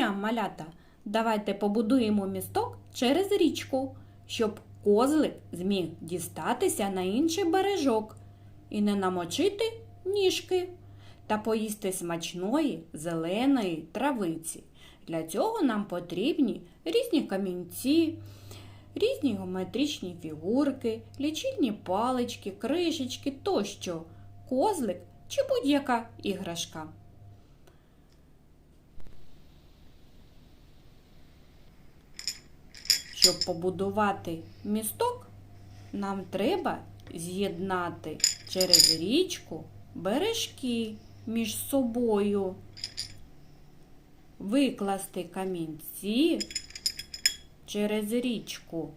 малята, давайте побудуємо місток через річку, щоб козлик зміг дістатися на інший бережок і не намочити ніжки та поїсти смачної зеленої травиці. Для цього нам потрібні різні камінці, різні геометричні фігурки, лічильні палички, кришечки тощо, козлик чи будь-яка іграшка. Щоб побудувати місток, нам треба з'єднати через річку бережки між собою, викласти камінці через річку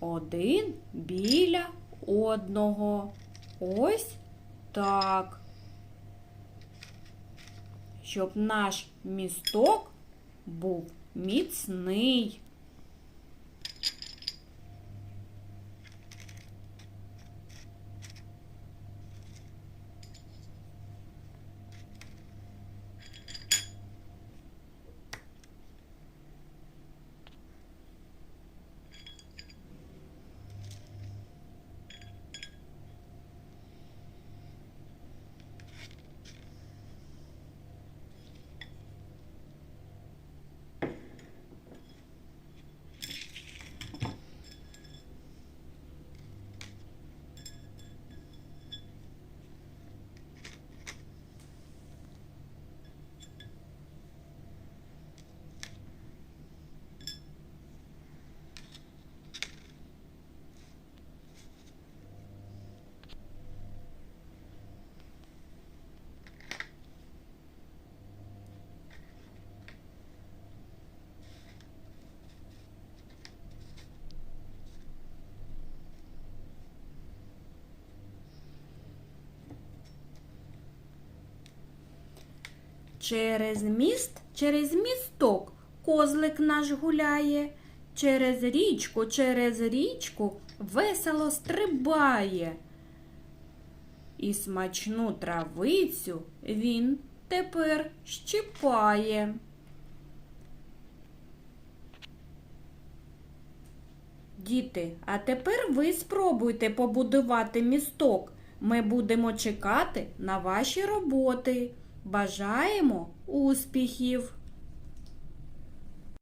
один біля одного. Ось так. Щоб наш місток був міцний. Через міст, через місток козлик наш гуляє, через річку, через річку весело стрибає. І смачну травицю він тепер щипає. Діти, а тепер ви спробуйте побудувати місток. Ми будемо чекати на ваші роботи. Бажаємо успіхів!